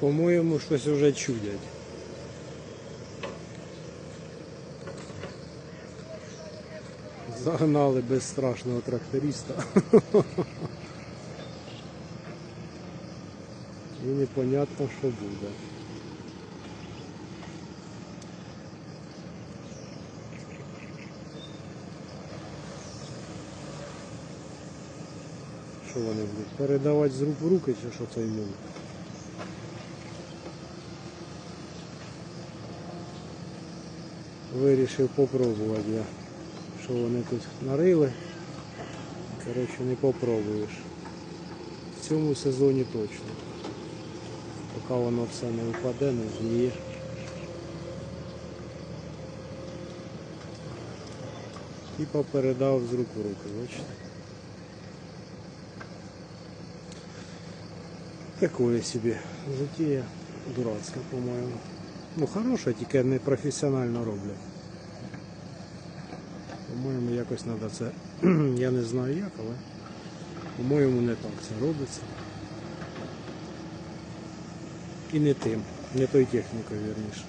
По-моєму, щось вже чудять. Загнали безстрашного тракториста. І непонятно, що буде. Що вони будуть? Передавати з рук в руки чи що це йому? Вирішив попробувати я. Що вони тут нарили. Коротше, не попробуєш. В цьому сезоні точно. Поки воно все не впаде, не згніє. Типа передав з рук в руки, бачите? Такое собі затія дурацька, по-моєму. Ну хороша, тільки не професіонально роблять. По-моєму, якось треба це. Я не знаю як, але по-моєму не так це робиться. І не тим, не той технікою, вірніше.